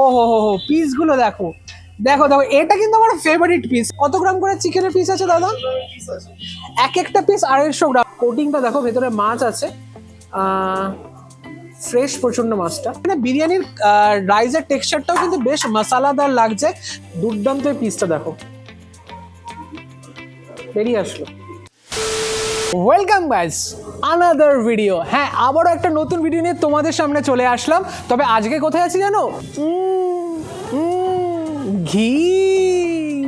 ও হো হো হো পিসগুলো দেখো। দেখো দেখো, এটা কিন্তু আমার ফেভারিট পিস কত গ্রাম করে চিকেনের পিস আছে, দাদা? এক একটা পিস আড়াইশো গ্রাম। কোটিংটা দেখো, ভেতরে মাছ আছে। ফ্রেশ প্রচণ্ড মাছটা। মানে বিরিয়ানির রাইসের টেক্সচারটাও কিন্তু বেশ মশালাদার লাগছে। দুর্দান্ত পিসটা দেখো। বেরিয়ে আসলো। ওয়েলকাম গাইস আনাদার ভিডিও হ্যাঁ আবারও একটা নতুন ভিডিও নিয়ে তোমাদের সামনে চলে আসলাম। তবে আজকে কোথায় আছি জানো? ঘি,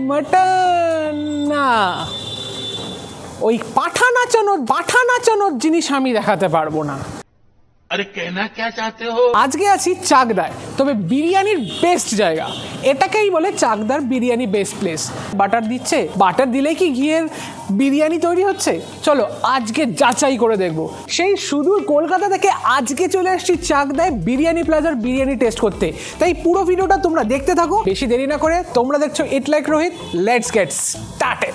মটন। না, ওই পাঠা নাচানোর পাঠা নাচানোর জিনিস আমি দেখাতে পারব না। আরে কেনা ক্যা চাতে হো? আজকে আছি চাকদায়। তবে বিরিয়ানির বেস্ট জায়গা। এটাকেই বলে চাকদার বিরিয়ানি বেস্ট প্লেস বাটার দিচ্ছে, বাটার দিলে কি ঘিয়ের বিরিয়ানি তৈরি হচ্ছে? চলো আজকে যাচাই করে দেখব। সেই সুদূর কলকাতা থেকে আজকে চলে আসছি চাকদায় বিরিয়ানি প্লাজার বিরিয়ানি টেস্ট করতে। তাই পুরো ভিডিওটা তোমরা দেখতে থাকো। বেশি দেরি না করে তোমরা দেখছ it like Rohit let's get started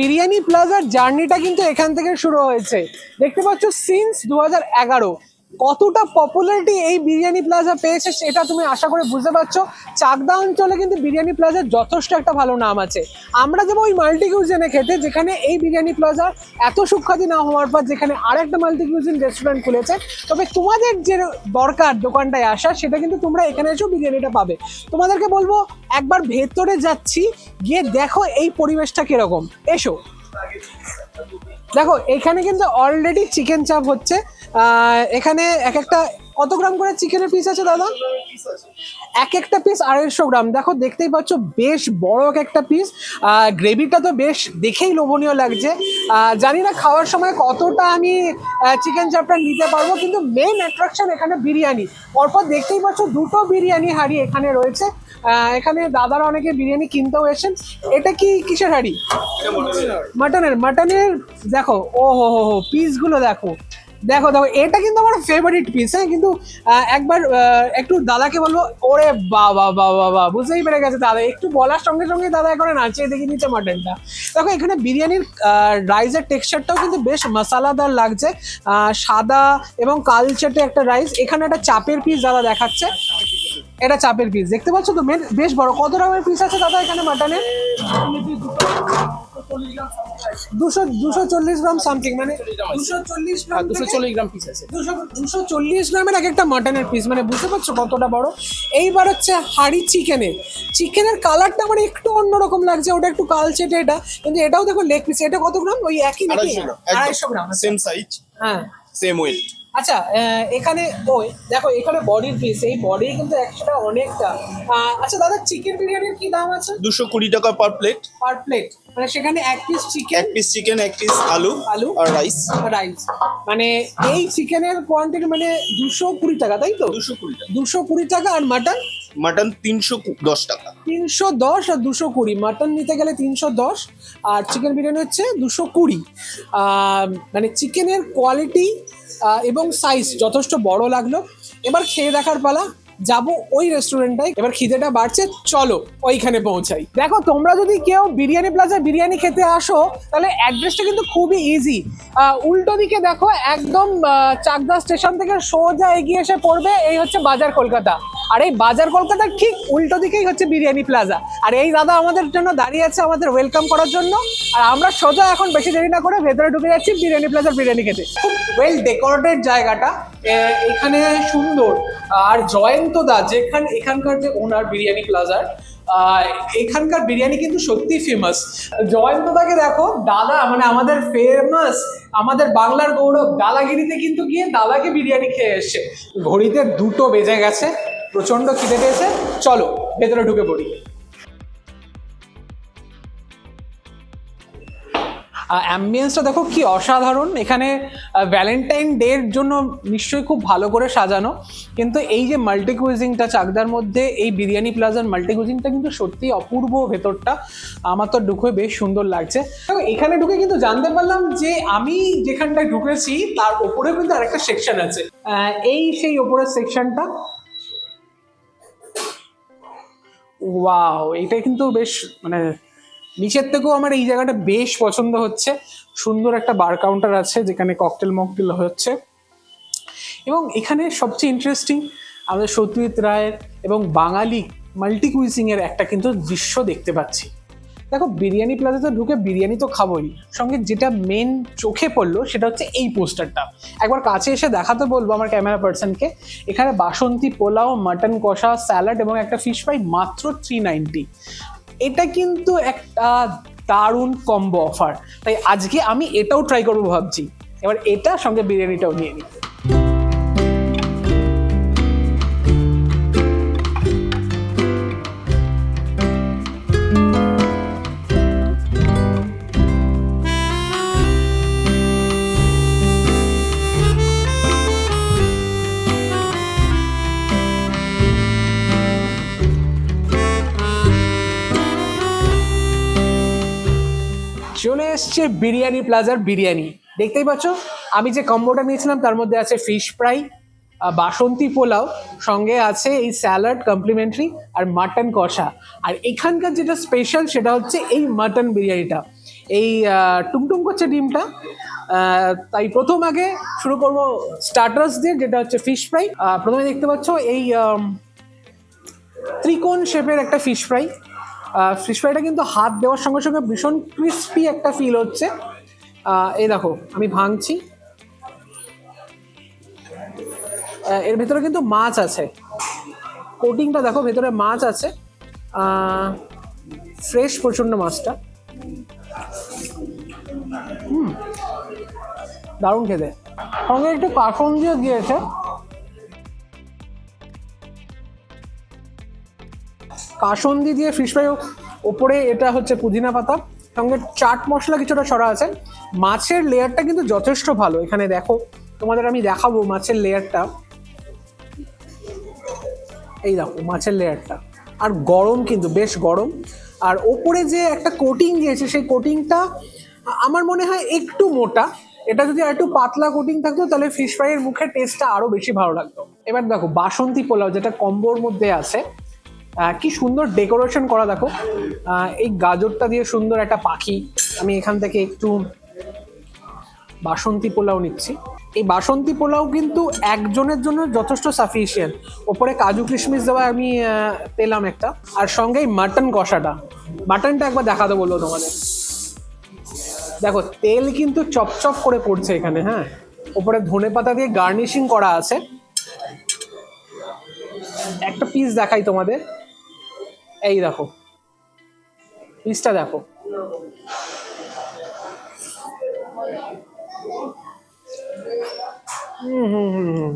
biryani প্লাজার জার্নিটা কিন্তু এখান থেকে শুরু হয়েছে। দেখতে পাচ্ছ সিন্স দু হাজার এগারো কতটা পপুলারিটি এই বিরিয়ানি প্লাজা পেয়েছে সেটা তুমি আশা করে বুঝতে পারছ। চাকদা অঞ্চলে কিন্তু বিরিয়ানি প্লাজার যথেষ্ট একটা ভালো নাম আছে। আমরা যাব ওই মাল্টি কিউজিনে খেতে, যেখানে এই বিরিয়ানি প্লাজা এত সুখ্যাতি না হওয়ার পর যেখানে আরেকটা মাল্টি কিউজিন রেস্টুরেন্ট খুলেছে। তবে তোমাদের যে দরকার দোকানটায় আসা সেটা কিন্তু তোমরা এখানে এসেও বিরিয়ানিটা পাবে। তোমাদেরকে বলব, একবার ভেতরে যাচ্ছি, গিয়ে দেখো এই পরিবেশটা কীরকম। এসো। দেখো এখানে কিন্তু অলরেডি চিকেন চাপ হচ্ছে। এখানে এক একটা কত গ্রাম করে চিকেনের পিস আছে দাদা? এক একটা পিস আড়াইশো গ্রাম। দেখো দেখতেই পাচ্ছ বেশ বড় এক একটা পিস গ্রেভিটা তো বেশ দেখেই লোভনীয় লাগছে। জানি না খাওয়ার সময় কতটা আমি চিকেন চাপটা নিতে পারব কিন্তু মেন অ্যাট্রাকশন এখানে বিরিয়ানি। পরপর দেখতেই পাচ্ছ দুটো বিরিয়ানি হাড়ি এখানে রয়েছে। এখানে দাদারা অনেকে বিরিয়ানি কিনতেও এসেন এটা কি কিসের হাড়ি? মাটনের মাটনের দেখো ও হো হো হো পিসগুলো দেখো। দেখো দেখো, এটা কিন্তু আমার ফেভারিট পিস হ্যাঁ? কিন্তু একবার একটু দাদাকে বলব, ওরে বাবা বাবা বা বুঝতেই পেরে গেছে দাদা। একটু বলার সঙ্গে সঙ্গে দাদা এখন নাচিয়ে দেখিয়ে নিচ্ছে মাটনটা দেখো, এখানে বিরিয়ানির রাইসের টেক্সচারটাও কিন্তু বেশ মশালাদার লাগছে। সাদা এবং কালচেটে একটা রাইস এখানে একটা চাপের পিস দাদা দেখাচ্ছে। এটা চাপের পিস দেখতে পাচ্ছ তো মেন বেশ বড়। কত রকমের পিস আছে দাদা এখানে মাটনের দুশো দুশো চল্লিশ গ্রাম সামথিং মানে দুশো চল্লিশ গ্রাম দুশো চল্লিশ গ্রাম পিস আছে। দুশো চল্লিশ গ্রামের এক একটা মাটনের পিস মানে বুঝতে পারছ কতটা বড়? এইবার হচ্ছে হাড়ি চিকেনের চিকেনের কালারটা আমার একটু অন্যরকম লাগছে। ওটা একটু কালচেটে এটা। কিন্তু এটাও দেখো লেগ পিস এটা কত গ্রাম? ওই একই নাকি আড়াইশো গ্রাম। সেম সাইজ হ্যাঁ। সেম ওয়েট আচ্ছা এখানে ওই দেখো এখানে বডির পিস এই বডি কিন্তু একশোটা অনেকটা। আচ্ছা দাদা চিকেন বিরিয়ানির কি দাম আছে? দুশো কুড়ি টাকা পার প্লেট পার প্লেট মানে সেখানে এক পিস চিকেন এক পিস চিকেন এক পিস আলু আলু। আর রাইস রাইস মানে এই চিকেনের কোয়ান্টিটি মানে দুশো কুড়ি টাকা তাই তো? দুশো কুড়ি টাকা। দুশো কুড়ি টাকা আর মাটন মাটন তিনশো দশ টাকা। তিনশো দশ আর দুশো কুড়ি। মাটন নিতে গেলে তিনশো দশ আর চিকেন বিরিয়ানি হচ্ছে দুশো কুড়ি। মানে চিকেনের কোয়ালিটি এবং সাইজ যথেষ্ট বড় লাগল। এবার খেয়ে দেখার পালা যাব ওই রেস্টুরেন্টটায় এবার খিদেটা বাড়ছে, চলো ওইখানে পৌঁছাই। দেখো, তোমরা যদি কেউ বিরিয়ানি প্লাজা বিরিয়ানি খেতে আসো, তাহলে অ্যাড্রেসটা কিন্তু খুবই ইজি উল্টো দিকে দেখো, একদম চাকদা স্টেশন থেকে সোজা এগিয়ে এসে পড়বে, এই হচ্ছে বাজার কলকাতা। আর এই বাজার কলকাতার ঠিক উল্টো দিকেই হচ্ছে বিরিয়ানি প্লাজা আর এই দাদা আমাদের জন্য দাঁড়িয়ে আছে আমাদের ওয়েলকাম করার জন্য। আর আমরা সোজা এখন বেশি দেরি না করে ভেতরে ঢুকে যাচ্ছি বিরিয়ানি প্লাজার বিরিয়ানি খেতে। খুব ওয়েল ডেকোরেটেড জায়গাটা। এখানে সুন্দর। আর জয়ন্ত দা যেখানে, এখানকার যে ওনার বিরিয়ানি প্লাজার এখানকার বিরিয়ানি কিন্তু সত্যি ফেমাস জয়ন্তদাকে দেখো, দাদা মানে আমাদের ফেমাস আমাদের বাংলার গৌরব দালাগিরিতে কিন্তু গিয়ে দাদাকে বিরিয়ানি খেয়ে এসছে। ঘড়িতে দুটো বেজে গেছে প্রচণ্ড খিদে পেয়েছে। চলো, ভেতরে ঢুকে পড়ি। অ্যাম্বিয়েন্সটা দেখো কি অসাধারণ। এখানে ভ্যালেন্টাইন ডের জন্য নিশ্চয়ই খুব ভালো করে সাজানো। কিন্তু এই যে মাল্টি কুইজিংটা চাকদার মধ্যে, এই বিরিয়ানি প্লাজার মাল্টি কুইজিংটা কিন্তু সত্যি অপূর্ব ভেতরটা। আমার তো ঢুকে বেশ সুন্দর লাগছে। এখানে ঢুকে কিন্তু জানতে পারলাম যে আমি যেখানটায় ঢুকেছি, তার ওপরে কিন্তু আরেকটা সেকশন আছে। এই সেই ওপরের সেকশনটা ওয়াও এটা কিন্তু বেশ মানে নিচের থেকেও আমার এই জায়গাটা বেশ পছন্দ হচ্ছে। সুন্দর একটা বার কাউন্টার আছে যেখানে ককটেল মকটেল হচ্ছে। এবং এখানে সবচেয়ে ইন্টারেস্টিং আমাদের সত্যজিৎ রায়ের এবং বাঙালি মাল্টি কুইজিংয়ের একটা কিন্তু দৃশ্য দেখতে পাচ্ছি। দেখো, বিরিয়ানি প্লাজাতে ঢুকে বিরিয়ানি তো খাবোই। সঙ্গে যেটা মেন চোখে পড়ল সেটা হচ্ছে এই পোস্টারটা একবার কাছে এসে দেখাতে বলব আমার ক্যামেরা পার্সনকে এখানে বাসন্তী পোলাও মাটন কষা স্যালাড এবং একটা ফিশ ফ্রাই মাত্র থ্রি নাইনটি এটা কিন্তু একটা দারুণ কম্বো অফার তাই আজকে আমি এটাও ট্রাই করব ভাবছি। এবার এটা সঙ্গে বিরিয়ানিটাও নিয়ে নিই। চলে এসছে বিরিয়ানি প্লাজার বিরিয়ানি। দেখতেই পাচ্ছ, আমি যে কম্বোটা নিয়েছিলাম, তার মধ্যে আছে ফিশ ফ্রাই বাসন্তী পোলাও, সঙ্গে আছে এই স্যালাড কমপ্লিমেন্টারি আর মাটন কষা। আর এখানকার যেটা স্পেশাল সেটা হচ্ছে এই মাটন বিরিয়ানিটা। এই টুমটুম করছে ডিমটা তাই প্রথম আগে শুরু করব স্টার্টার্স দিয়ে, যেটা হচ্ছে ফিশ ফ্রাই প্রথমে দেখতে পাচ্ছ এই ত্রিকোণ শেপের একটা ফিশ ফ্রাই ফিশ ফ্রাইটা কিন্তু হাত দেওয়ার সঙ্গে সঙ্গে ভীষণ ক্রিস্পি একটা ফিল হচ্ছে। এই দেখো, আমি ভাঙছি। এর ভেতরে কিন্তু মাছ আছে। কোটিংটা দেখো, ভেতরে মাছ আছে। ফ্রেশ প্রচণ্ড মাছটা। হুম, দারুণ খেতে। সঙ্গে একটু কাসন দিয়ে দিয়েছে। কাসন্দি দিয়ে ফিশ ফ্রাই ওপরে এটা হচ্ছে পুদিনা পাতা, সঙ্গে চাট মশলা কিছুটা ছড়া আছে। মাছের লেয়ারটা কিন্তু যথেষ্ট ভালো। এখানে দেখো, তোমাদের আমি দেখাবো মাছের লেয়ারটা। এই দেখো, মাছের লেয়ারটা। আর গরম কিন্তু, বেশ গরম। আর ওপরে যে একটা কোটিং দিয়েছে, সেই কোটিংটা আমার মনে হয় একটু মোটা। এটা যদি একটু পাতলা কোটিং থাকতো, তাহলে ফিশ ফ্রাইয়ের মুখে টেস্টটা আরও বেশি ভালো লাগতো। এবার দেখো, বাসন্তী পোলাও, যেটা কম্বোর মধ্যে আছে কি সুন্দর ডেকোরেশন করা দেখো। এই গাজরটা দিয়ে সুন্দর একটা পাখি। আমি এখান থেকে একটু বাসন্তী পোলাও নিচ্ছি। এই বাসন্তী পোলাও কিন্তু একজনের জন্য যথেষ্ট সাফিসিয়েন্ট ওপরে কাজু কিশমিশ দেওয়া আমি পেলাম একটা। আর সঙ্গে এই মাটন কষাটা। মাটনটা একবার দেখাতে বলব তোমাদের। দেখো, তেল কিন্তু চপচপ করে পড়ছে এখানে হ্যাঁ? ওপরে ধনে পাতা দিয়ে গার্নিশিং করা আছে। একটা পিস দেখাই তোমাদের। এই দেখো। পিসটা দেখো। হুম হুম হুম।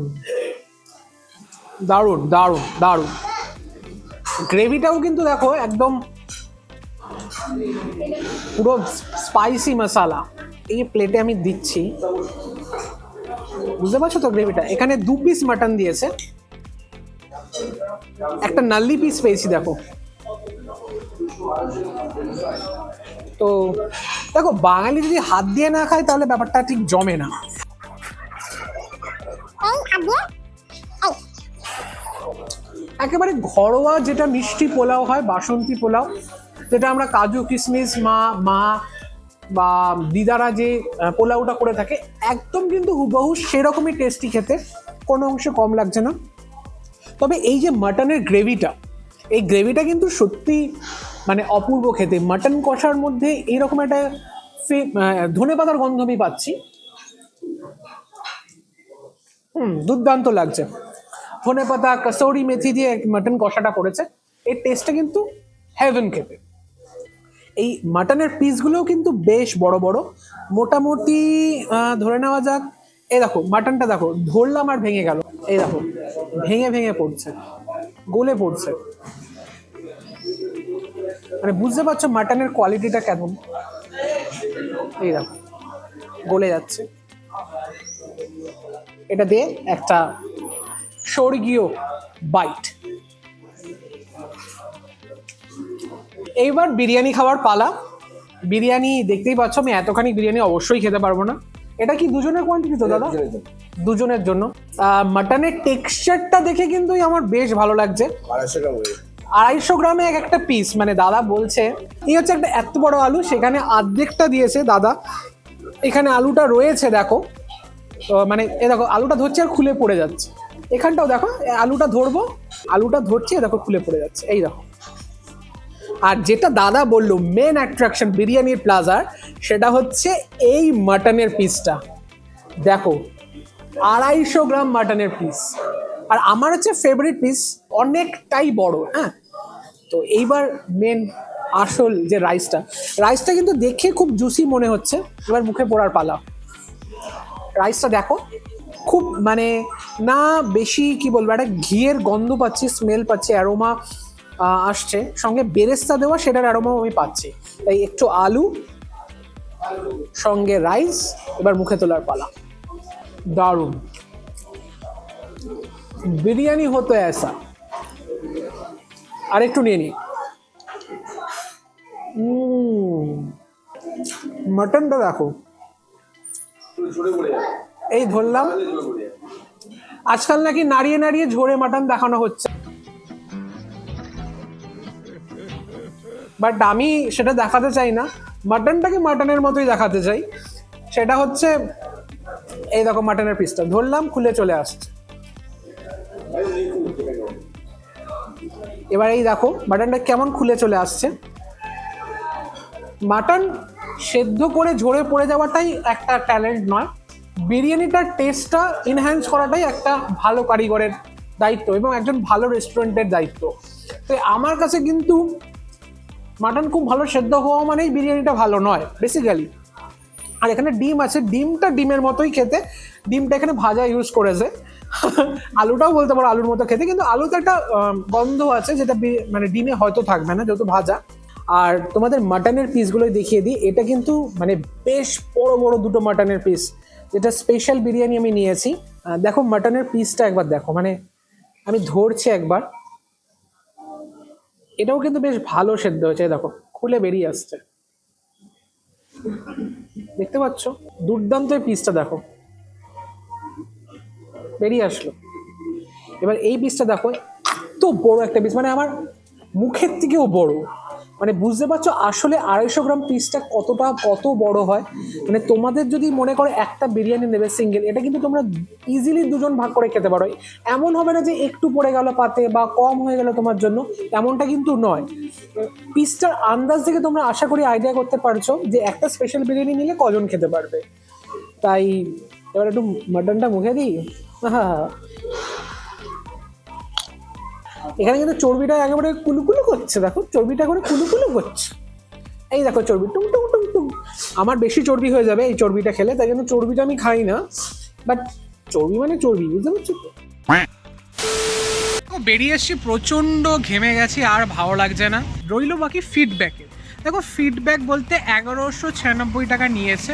দারুণ দারুণ দারুণ। গ্রেভিটাও কিন্তু দেখো একদম পুরো স্পাইসি মশালা। এই প্লেটে আমি দিচ্ছি। বুঝতে পারছ তো গ্রেভিটা? এখানে দু পিস মাটন দিয়েছে। একটা নাল্লি পিস পেয়েছি, দেখো। তো দেখো বাঙালি যদি হাত দিয়ে না খায় তাহলে ব্যাপারটা ঠিক জমে না। একেবারে ঘরোয়া যেটা মিষ্টি পোলাও হয় বাসন্তী পোলাও যেটা আমরা কাজু কিশমিশ মা মা বা দিদারা যে পোলাওটা করে থাকে একদম কিন্তু হুবহু সেরকমই টেস্টি খেতে কোনো অংশে কম লাগছে না। তবে এই যে মাটনের গ্রেভিটা এই গ্রেভিটা কিন্তু সত্যি মানে অপূর্ব খেতে। মাটন কষার মধ্যে এইরকম একটা ধনে পাতার গন্ধ আমি পাচ্ছি। হুম, দুর্দান্ত লাগছে। ধনে পাতা কসৌরি মেথি দিয়ে মাটন কষাটা করেছে। এই টেস্টটা কিন্তু হেভেন খেতে। এই মাটনের পিসগুলোও কিন্তু বেশ বড় বড়। মোটামুটি ধরে নেওয়া যাক, এই দেখো, মাটনটা দেখো, ধরলাম আর ভেঙে গেল। এই দেখো, ভেঙে ভেঙে পড়ছে, গলে পড়ছে। মানে বুঝতে পারছ মাটনের কোয়ালিটিটা কেমন? এই দেখো গলে যাচ্ছে। এটা দিয়ে একটা স্বর্গীয় বাইট এইবার বিরিয়ানি খাওয়ার পালা। বিরিয়ানি দেখতেই পাচ্ছ আমি এতখানি বিরিয়ানি অবশ্যই খেতে পারব না। এটা কি দুজনের কোয়ান্টিটি তো দাদা? দুজনের জন্য। মাটনের টেক্সচারটা দেখে কিন্তু আমার বেশ ভালো লাগছে। আড়াইশো গ্রাম এক একটা পিস মানে দাদা বলছে, এই হচ্ছে একটা এত বড় আলু, সেখানে অর্ধেকটা দিয়েছে দাদা। এখানে আলুটা রয়েছে, দেখো। মানে এ দেখো, আলুটা ধরছে আর খুলে পড়ে যাচ্ছে। এখানটাও দেখো আলুটা ধরবো, আলুটা ধরছে দেখো, খুলে পড়ে যাচ্ছে। এই দেখো। আর যেটা দাদা বলল মেন অ্যাট্রাকশন বিরিয়ানির প্লাজার সেটা হচ্ছে এই মাটনের পিসটা দেখো, আড়াইশো গ্রাম মাটনের পিস আর আমার হচ্ছে ফেভারিট পিস অনেকটাই বড় হ্যাঁ? তো এইবার মেন আসল যে রাইসটা রাইসটা কিন্তু দেখে খুব জুসি মনে হচ্ছে। এবার মুখে পড়ার পালা। রাইসটা দেখো, খুব মানে না বেশি কি বলব, একটা ঘিয়ের গন্ধ পাচ্ছি স্মেল পাচ্ছি অ্যারোমা আসছে। সঙ্গে বেরেস্তা দেওয়া, সেটার অ্যারোমাও আমি পাচ্ছি। তাই একটু আলু, সঙ্গে রাইস এবার মুখে তোলার পালা। দারুণ। বিরিয়ানি হতো এসা। আর একটু নিয়ে নিই মাটনটা দেখো। এই ধরলাম। আজকাল নাকি নাড়িয়ে নাড়িয়ে ঝোড়ে মাটন দেখানো হচ্ছে। বাট আমি সেটা দেখাতে চাই না। মাটনটাকে মাটনের মতোই দেখাতে চাই। সেটা হচ্ছে, এই দেখো মাটনের পিসটা ধরলাম, খুলে চলে আসছে। এবার এই দেখো মাটনটা কেমন খুলে চলে আসছে? মাটন সেদ্ধ করে ঝরে পড়ে যাওয়াটাই একটা ট্যালেন্ট নয়। বিরিয়ানিটার টেস্টটা এনহ্যান্স করাটাই একটা ভালো কারিগরের দায়িত্ব এবং একজন ভালো রেস্টুরেন্টের দায়িত্ব। তো আমার কাছে কিন্তু মাটন খুব ভালো সেদ্ধ হওয়া মানেই বিরিয়ানিটা ভালো নয় বেসিক্যালি আর এখানে ডিম আছে, ডিমটা ডিমের মতোই খেতে। ডিমটা এখানে ভাজা ইউজ করেছে। আলুটাও বলতে পারো, আলুর মতো খেতে। কিন্তু আলুতে একটা গন্ধ আছে যেটা মানে ডিমে হয়তো থাকবে না, যেহেতু ভাজা। আর তোমাদের মাটনের পিসগুলোই দেখিয়ে দিই। এটা কিন্তু মানে বেশ বড় বড় দুটো মাটনের পিস যেটা স্পেশাল বিরিয়ানি আমি নিয়েছি। দেখো মাটনের পিসটা একবার দেখো। মানে আমি ধরছি একবার। এটাও কিন্তু বেশ ভালো সেদ্ধ হয়েছে দেখো, খুলে বেরিয়ে আসছে। দেখতে পাচ্ছ? দুর্দান্ত পিসটা দেখো। বেরিয়ে আসলো। এবার এই পিসটা দেখো, এত বড় একটা পিস মানে আমার মুখের থেকেও বড়। মানে বুঝতে পারছ, আসলে আড়াইশো গ্রাম পিসটা কতটা কত বড় হয়? মানে তোমাদের যদি মনে করো একটা বিরিয়ানি নেবে সিঙ্গেল এটা কিন্তু তোমরা ইজিলি দুজন ভাগ করে খেতে পারো। এমন হবে না যে একটু পড়ে গেল পাতে বা কম হয়ে গেল তোমার জন্য, এমনটা কিন্তু নয়। পিসটার আন্দাজ থেকে তোমরা আশা করি আইডিয়া করতে পারছ যে একটা স্পেশাল বিরিয়ানি নিলে কজন খেতে পারবে। তাই, এবার একটু মাটনটা মুখে দিই। এখানে কিন্তু চর্বিটা একেবারে কুলুকুলু করছে, দেখো, চর্বিটা করে কুলুকুলু করছে। এই দেখো চর্বি, টুং টুং টুং টুং। আমার বেশি চর্বি হয়ে যাবে এই চর্বিটা খেলে, তাই জন্য চর্বিটা আমি খাই না। বাট চর্বি মানে চর্বি, বুঝতে পারছ তো? বেরিয়ে এসছি, প্রচণ্ড ঘেমে গেছি, আর ভালো লাগছে না। রইল বাকি ফিডব্যাকে দেখো ফিডব্যাক বলতে এগারোশো ছিয়ানব্বই টাকা নিয়েছে।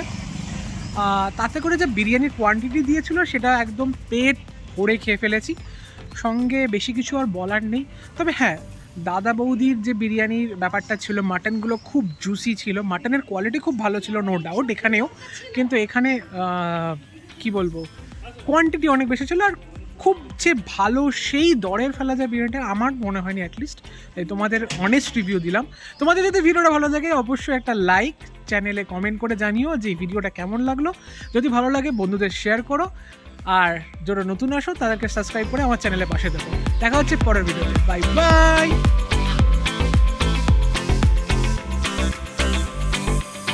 তাতে করে যে বিরিয়ানির কোয়ান্টিটি দিয়েছিল, সেটা একদম পেট ভরে খেয়ে ফেলেছি। সঙ্গে বেশি কিছু আর বলার নেই। তবে হ্যাঁ দাদা বৌদির যে বিরিয়ানির ব্যাপারটা ছিল, মাটনগুলো খুব জুসি ছিল। মাটনের কোয়ালিটি খুব ভালো ছিল নো ডাউট এখানেও। কিন্তু এখানে কি বলব কোয়ান্টিটি অনেক বেশি ছিল আর খুব যে ভালো সেই দরের ফেলা যায় বিরিয়ানিটা আমার মনে হয়নি অ্যাটলিস্ট তাই তোমাদের অনেস্ট রিভিউ দিলাম। তোমাদের যদি ভিডিওটা ভালো লাগে, অবশ্যই একটা লাইক চ্যানেলে কমেন্ট করে জানিও যে ভিডিওটা কেমন লাগল। যদি ভালো লাগে, বন্ধুদের শেয়ার করো। আর যারা নতুন আসো, তাদেরকে সাবস্ক্রাইব করে আমার চ্যানেলে পাশে দেবো দেখা হচ্ছে পরের ভিডিওতে বাই বাই